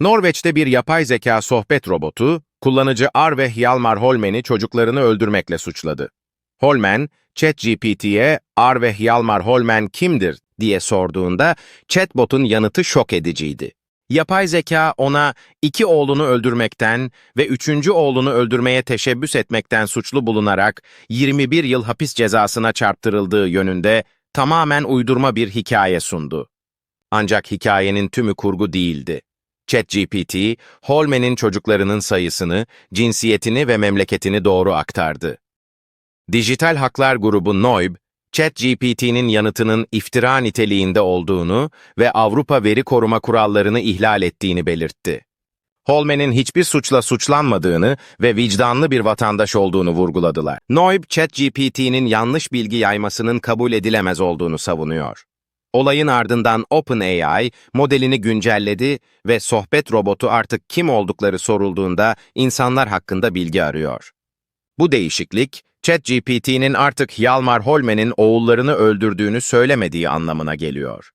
Norveç'te bir yapay zeka sohbet robotu, kullanıcı Arve Hjalmar Holmen'i çocuklarını öldürmekle suçladı. Holmen, ChatGPT'ye Arve Hjalmar Holmen kimdir diye sorduğunda chatbot'un yanıtı şok ediciydi. Yapay zeka ona iki oğlunu öldürmekten ve üçüncü oğlunu öldürmeye teşebbüs etmekten suçlu bulunarak 21 yıl hapis cezasına çarptırıldığı yönünde tamamen uydurma bir hikaye sundu. Ancak hikayenin tümü kurgu değildi. ChatGPT, Holmen'in çocuklarının sayısını, cinsiyetini ve memleketini doğru aktardı. Dijital Haklar Grubu NOIB, ChatGPT'nin yanıtının iftira niteliğinde olduğunu ve Avrupa veri koruma kurallarını ihlal ettiğini belirtti. Holmen'in hiçbir suçla suçlanmadığını ve vicdanlı bir vatandaş olduğunu vurguladılar. NOIB, ChatGPT'nin yanlış bilgi yaymasının kabul edilemez olduğunu savunuyor. Olayın ardından OpenAI modelini güncelledi ve sohbet robotu artık kim oldukları sorulduğunda insanlar hakkında bilgi arıyor. Bu değişiklik, ChatGPT'nin artık Hjalmar Holmen'in oğullarını öldürdüğünü söylemediği anlamına geliyor.